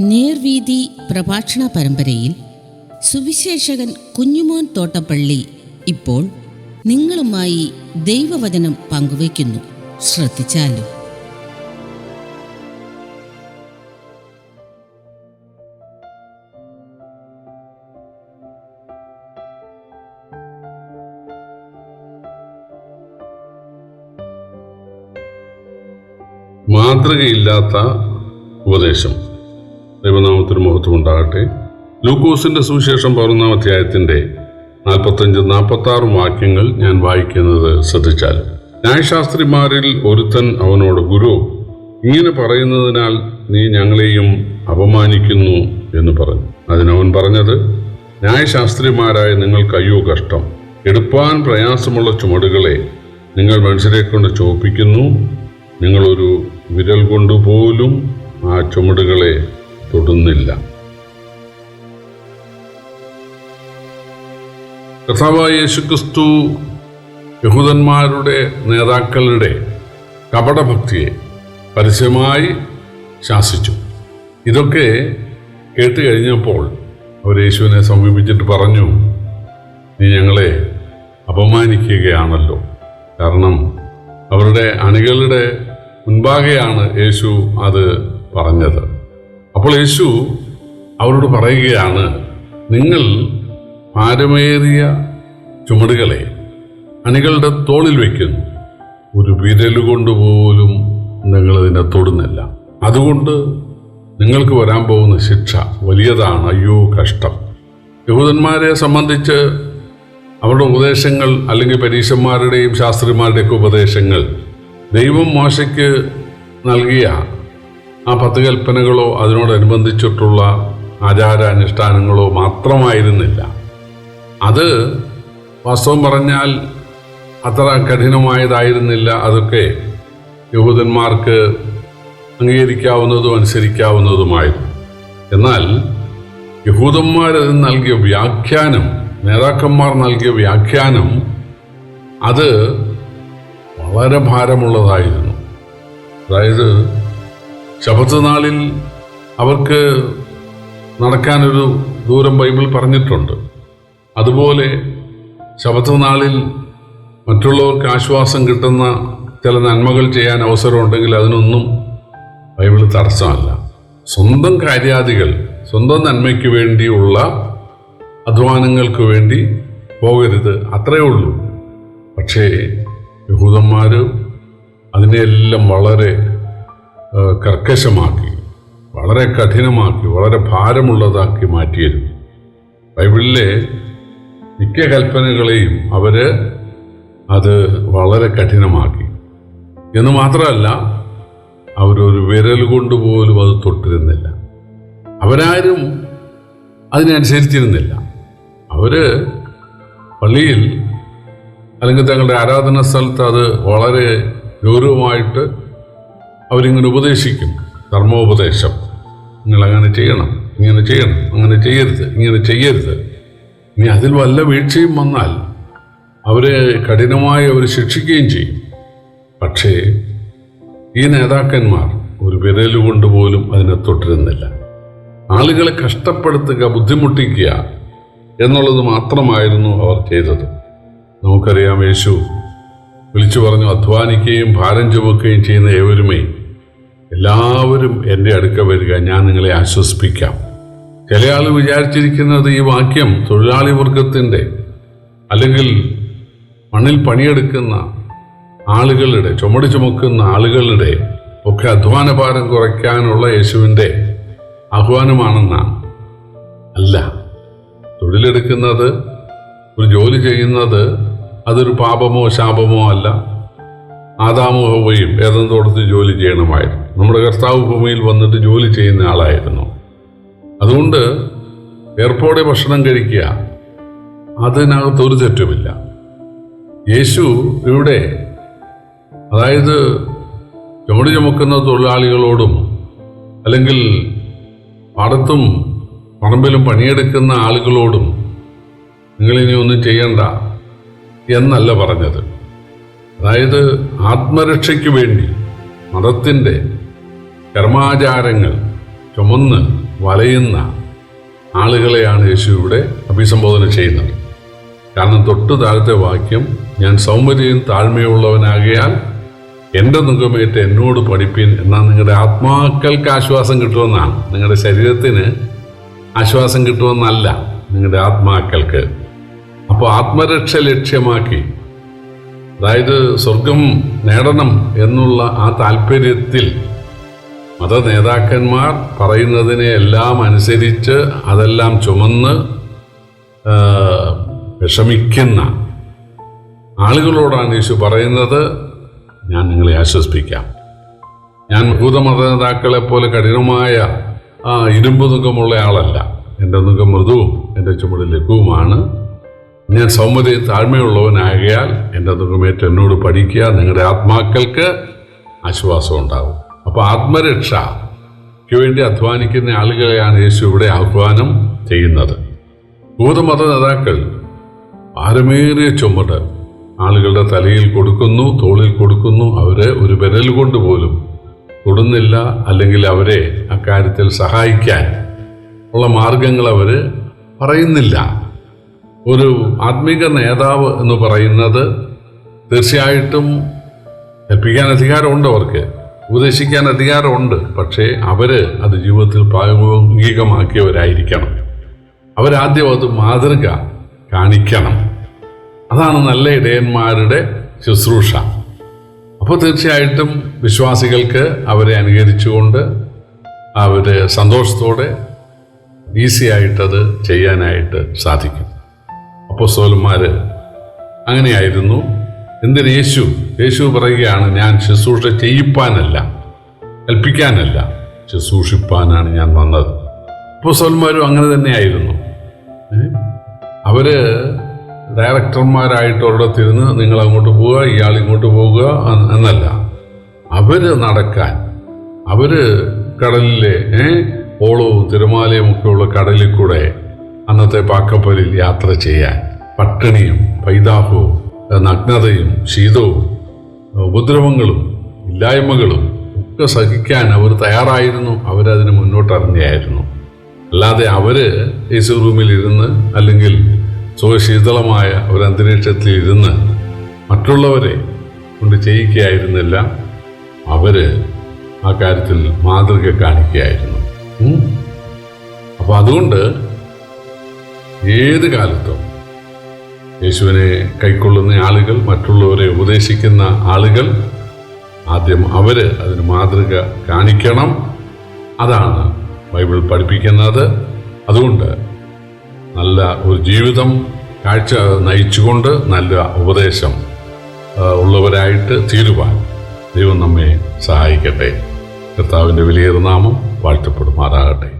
നേർവീതി പ്രഭാഷണ പരമ്പരയിൽ സുവിശേഷകൻ കുഞ്ഞുമോൻ തോട്ടപ്പള്ളി ഇപ്പോൾ നിങ്ങളുമായി ദൈവവചനം പങ്കുവയ്ക്കുന്നു. ശ്രദ്ധിച്ചാലും? മാതൃകയില്ലാത്ത ഉപദേശം. ദൈവനാമത്തിന് മഹത്വം ഉണ്ടാകട്ടെ ലൂക്കോസിന്റെ സുവിശേഷം പതിനൊന്നാം അധ്യായത്തിന്റെ നാൽപ്പത്തഞ്ച് നാൽപ്പത്തി ആറും വാക്യങ്ങൾ ഞാൻ വായിക്കുന്നത് ശ്രദ്ധിച്ചാൽ ന്യായശാസ്ത്രിമാരിൽ ഒരുത്തൻ അവനോട് ഗുരു ഇങ്ങനെ പറയുന്നതിനാൽ നീ ഞങ്ങളെയും അപമാനിക്കുന്നു എന്ന് പറഞ്ഞു. അതിനവൻ പറഞ്ഞത് ന്യായശാസ്ത്രിമാരായ നിങ്ങൾക്ക് അയ്യോ കഷ്ടം. എടുപ്പാൻ പ്രയാസമുള്ള ചുമടുകളെ നിങ്ങൾ മനുഷ്യരെ കൊണ്ട് ചോപ്പിക്കുന്നു നിങ്ങളൊരു വിരൽ കൊണ്ടുപോലും ആ ചുമടുകളെ തൊടുന്നില്ല കഥാവായ യേശുക്രിസ്തു യഹൂദന്മാരുടെ നേതാക്കളുടെ കപടഭക്തിയെ പരസ്യമായി ശാസിച്ചു. ഇതൊക്കെ കേട്ട് കഴിഞ്ഞപ്പോൾ അവർ യേശുവിനെ സമീപിച്ചിട്ട് പറഞ്ഞു നീ ഞങ്ങളെ അപമാനിക്കുകയാണല്ലോ. കാരണം അവരുടെ അണികളുടെ മുൻപാകെയാണ് യേശു അത് പറഞ്ഞത്. അപ്പോൾ യേശു അവരോട് പറയുകയാണ് നിങ്ങൾ ഭാരമേറിയ ചുമടുകളെ അണികളുടെ തോളിൽ വയ്ക്കുന്നു. ഒരു വിരലുകൊണ്ട് പോലും നിങ്ങളതിനെ തൊടുന്നില്ല. അതുകൊണ്ട് നിങ്ങൾക്ക് വരാൻ പോകുന്ന ശിക്ഷ വലിയതാണ്. അയ്യോ കഷ്ടം. യഹൂദന്മാരെ സംബന്ധിച്ച് അവരുടെ ഉപദേശങ്ങൾ അല്ലെങ്കിൽ പരീക്ഷന്മാരുടെയും ശാസ്ത്രിമാരുടെയൊക്കെ ഉപദേശങ്ങൾ ദൈവം മോശയ്ക്ക് നൽകിയ ആ പത്ത് കൽപ്പനകളോ അതിനോടനുബന്ധിച്ചിട്ടുള്ള ആചാരാനുഷ്ഠാനങ്ങളോ മാത്രമായിരുന്നില്ല. അത് വാസ്തവം പറഞ്ഞാൽ അത്ര കഠിനമായതായിരുന്നില്ല. അതൊക്കെ യഹൂദന്മാർക്ക് അംഗീകരിക്കാവുന്നതും അനുസരിക്കാവുന്നതുമായിരുന്നു എന്നാൽ യഹൂദന്മാർ നൽകിയ വ്യാഖ്യാനം നേതാക്കന്മാർ നൽകിയ വ്യാഖ്യാനം അത് വളരെ ഭാരമുള്ളതായിരുന്നു. അതായത് ശബത്ത് നാളിൽ അവർക്ക് നടക്കാനൊരു ദൂരം ബൈബിൾ പറഞ്ഞിട്ടുണ്ട്. അതുപോലെ ശബത്ത് നാളിൽ മറ്റുള്ളവർക്ക് ആശ്വാസം കിട്ടുന്ന ചില നന്മകൾ ചെയ്യാൻ അവസരമുണ്ടെങ്കിൽ അതിനൊന്നും ബൈബിൾ തടസ്സമല്ല. സ്വന്തം കാര്യാദികൾ സ്വന്തം നന്മയ്ക്ക് വേണ്ടിയുള്ള അധ്വാനങ്ങൾക്ക് വേണ്ടി പോകരുത്. അത്രയേ ഉള്ളൂ. പക്ഷേ യഹൂദന്മാർ അതിനെയെല്ലാം വളരെ കർക്കശമാക്കി വളരെ കഠിനമാക്കി വളരെ ഭാരമുള്ളതാക്കി മാറ്റിയിരുന്നു. ബൈബിളിലെ മിക്ക കൽപ്പനകളെയും അവർ അത് വളരെ കഠിനമാക്കി. എന്ന് മാത്രമല്ല അവരൊരു വിരൽ കൊണ്ടുപോലും അത് തൊട്ടിരുന്നില്ല. അവരാരും അതിനനുസരിച്ചിരുന്നില്ല. അവർ പള്ളിയിൽ അല്ലെങ്കിൽ തങ്ങളുടെ ആരാധന സ്ഥലത്ത് അത് വളരെ ഗൗരവമായിട്ട് അവരിങ്ങനെ ഉപദേശിക്കും. ധർമ്മോപദേശം. നിങ്ങൾ അങ്ങനെ ചെയ്യണം ഇങ്ങനെ ചെയ്യണം അങ്ങനെ ചെയ്യരുത് ഇങ്ങനെ ചെയ്യരുത്. ഇനി അതിൽ വല്ല വീഴ്ചയും വന്നാൽ അവരെ കഠിനമായി അവർ ശിക്ഷിക്കുകയും ചെയ്യും. പക്ഷേ ഈ നേതാക്കന്മാർ ഒരു വിരലുകൊണ്ട് പോലും അതിനെ തൊട്ടിരുന്നില്ല. ആളുകളെ കഷ്ടപ്പെടുത്തുക ബുദ്ധിമുട്ടിക്കുക എന്നുള്ളത് മാത്രമായിരുന്നു അവർ ചെയ്തത്. നമുക്കറിയാം യേശു വിളിച്ചു പറഞ്ഞു അധ്വാനിക്കുകയും ഭാരം ചുമക്കുകയും ചെയ്യുന്ന ഏവരുമേ എല്ലാവരും എന്റെ അടുക്ക വരിക ഞാൻ നിങ്ങളെ ആശ്വസിപ്പിക്കാം. ചില ആൾ വിചാരിച്ചിരിക്കുന്നത് ഈ വാക്യം തൊഴിലാളി വർഗത്തിന്റെ അല്ലെങ്കിൽ മണ്ണിൽ പണിയെടുക്കുന്ന ആളുകളുടെ ചുമട് ചുമക്കുന്ന ആളുകളുടെ ഒക്കെ അധ്വാന ഭാരം കുറയ്ക്കാനുള്ള യേശുവിന്റെ ആഹ്വാനമാണെന്നാണ്. അല്ല തൊഴിലെടുക്കുന്നത് ഒരു ജോലി ചെയ്യുന്നത് അതൊരു പാപമോ ശാപമോ അല്ല. ആദാമോ ഹവയും ഏതെന്തോടത്ത് ജോലി ചെയ്യണമായിരുന്നു. നമ്മുടെ കർത്താവ് ഭൂമിയിൽ വന്നിട്ട് ജോലി ചെയ്യുന്ന ആളായിരുന്നു. അതുകൊണ്ട് ഏർപ്പോടെ ഭക്ഷണം കഴിക്കുക അതിനകത്ത് ഒരു തെറ്റുമില്ല. യേശു ഇവിടെ അതായത് ചുമട് ചുമക്കുന്ന തൊഴിലാളികളോടും അല്ലെങ്കിൽ പാടത്തും പറമ്പിലും പണിയെടുക്കുന്ന ആളുകളോടും നിങ്ങളിനി ഒന്നും ചെയ്യണ്ട എന്നല്ല പറഞ്ഞത്. അതായത് ആത്മരക്ഷയ്ക്ക് വേണ്ടി മതത്തിന്റെ കർമാചാരങ്ങൾ ചുമന്ന് വലയുന്ന ആളുകളെയാണ് യേശു ഇവിടെ അഭിസംബോധന ചെയ്യുന്നത്. കാരണം തൊട്ട് താഴത്തെ വാക്യം ഞാൻ സൗന്ദര്യം താഴ്മയുള്ളവനാകിയാൽ എന്റെ മുഖമേറ്റ് എന്നോട് പഠിപ്പിൻ എന്നാൽ നിങ്ങളുടെ ആത്മാക്കൾക്ക് ആശ്വാസം കിട്ടുമെന്നാണ്. നിങ്ങളുടെ ശരീരത്തിന് ആശ്വാസം കിട്ടുമെന്നല്ല നിങ്ങളുടെ ആത്മാക്കൾക്ക്. അപ്പോൾ ആത്മരക്ഷ ലക്ഷ്യമാക്കി അതായത് സ്വർഗം നേടണം എന്നുള്ള ആ താല്പര്യത്തിൽ മത നേതാക്കന്മാർ പറയുന്നതിനെ എല്ലാം അനുസരിച്ച് അതെല്ലാം ചുമന്ന് വിഷമിക്കുന്ന ആളുകളോടാണ് യേശു പറയുന്നത്. ഞാൻ നിങ്ങളെ ആശ്വസിപ്പിക്കാം. ഞാൻ ഭൂതമത നേതാക്കളെ പോലെ കഠിനമായ ഇരുമ്പ് നുഖമുള്ള ആളല്ല. എന്റെ നുഖം മൃദുവും എന്റെ ചുമട് ലഘുവുമാണ്. ഞാൻ സൗമ്യതയും താഴ്മയുള്ളവനാകിയാൽ എന്റെ നുഖമേറ്റ് എന്നോട് പഠിക്കുക. നിങ്ങളുടെ ആത്മാക്കൾക്ക് ആശ്വാസം ഉണ്ടാകും അപ്പോൾ ആത്മരക്ഷയ്ക്ക് വേണ്ടി അധ്വാനിക്കുന്ന ആളുകളെയാണ് യേശു ഇവിടെ ആഹ്വാനം ചെയ്യുന്നത്. ഭൂതമത നേതാക്കൾ ഭാരമേറിയ ചുമട് ആളുകളുടെ തലയിൽ കൊടുക്കുന്നു തോളിൽ കൊടുക്കുന്നു അവരെ ഒരു വിരൽ കൊണ്ട് പോലും തൊടുന്നില്ല അല്ലെങ്കിൽ അവരെ അക്കാര്യത്തിൽ സഹായിക്കാൻ ഉള്ള മാർഗങ്ങൾ അവർ പറയുന്നില്ല. ഒരു ആത്മീക നേതാവ് എന്ന് പറയുന്നത് തീർച്ചയായിട്ടും ഏൽപ്പിക്കാൻ അധികാരമുണ്ട് അവർക്ക്. ഉപദേശിക്കാൻ അധികാരമുണ്ട് പക്ഷേ അവർ അത് ജീവിതത്തിൽ പ്രായോഗികമാക്കിയവരായിരിക്കണം. അവരാദ്യം അത് മാതൃക കാണിക്കണം. അതാണ് നല്ല ഇടയന്മാരുടെ ശുശ്രൂഷ. അപ്പോൾ തീർച്ചയായിട്ടും വിശ്വാസികൾക്ക് അവരെ അനുകരിച്ചുകൊണ്ട് അവർ സന്തോഷത്തോടെ ഈസി ആയിട്ടത് ചെയ്യാനായിട്ട് സാധിക്കും. അപ്പോസ്തലന്മാർ അങ്ങനെയായിരുന്നു. എന്തിന് യേശു? യേശു പറയുകയാണ് ഞാൻ ശുശ്രൂഷ ചെയ്യിപ്പാനല്ല കൽപ്പിക്കാനല്ല ശുശ്രൂഷിപ്പാനാണ് ഞാൻ വന്നത്. അപ്പോസ്തലന്മാരും അങ്ങനെ തന്നെയായിരുന്നു? അവർ ഡയറക്ടർമാരായിട്ട് ഒരിടത്തിരുന്ന് നിങ്ങൾ അങ്ങോട്ട് പോവുക ഇയാൾ ഇങ്ങോട്ട് പോവുക എന്നല്ല. അവർ നടക്കാൻ അവർ കടലിലെ ഓളവും തിരമാലയും ഒക്കെയുള്ള കടലിൽ കൂടെ അന്നത്തെ പാക്കപ്പലിൽ യാത്ര ചെയ്യാൻ പട്ടിണിയും പൈതാഹവും നഗ്നതയും ശീതവും ഉപദ്രവങ്ങളും ഇല്ലായ്മകളും ഒക്കെ സഹിക്കാൻ അവർ തയ്യാറായിരുന്നു അവരതിന് മുന്നോട്ടിറങ്ങിയായിരുന്നു അല്ലാതെ അവർ എ സി റൂമിൽ ഇരുന്ന് അല്ലെങ്കിൽ സുഖശീതളമായ ഒരു അന്തരീക്ഷത്തിൽ ഇരുന്ന് മറ്റുള്ളവരെ കൊണ്ട് ചെയ്യിക്കുകയായിരുന്നില്ല. അവർ ആ കാര്യത്തിൽ മാതൃക കാണിക്കുകയായിരുന്നു. അപ്പോൾ അതുകൊണ്ട് ഏത് കാലത്തും യേശുവിനെ കൈക്കൊള്ളുന്ന ആളുകൾ മറ്റുള്ളവരെ ഉപദേശിക്കുന്ന ആളുകൾ ആദ്യം അവർ അതിന് മാതൃക കാണിക്കണം. അതാണ് ബൈബിൾ പഠിപ്പിക്കുന്നത്. അതുകൊണ്ട് നല്ല ഒരു ജീവിതം കാഴ്ച നയിച്ചുകൊണ്ട് നല്ല ഉപദേശം ഉള്ളവരായിട്ട് തീരുവാൻ ദൈവം നമ്മെ സഹായിക്കട്ടെ. കർത്താവിന്റെ വലിയ നാമം വാഴ്ത്തപ്പെടുമാറാകട്ടെ.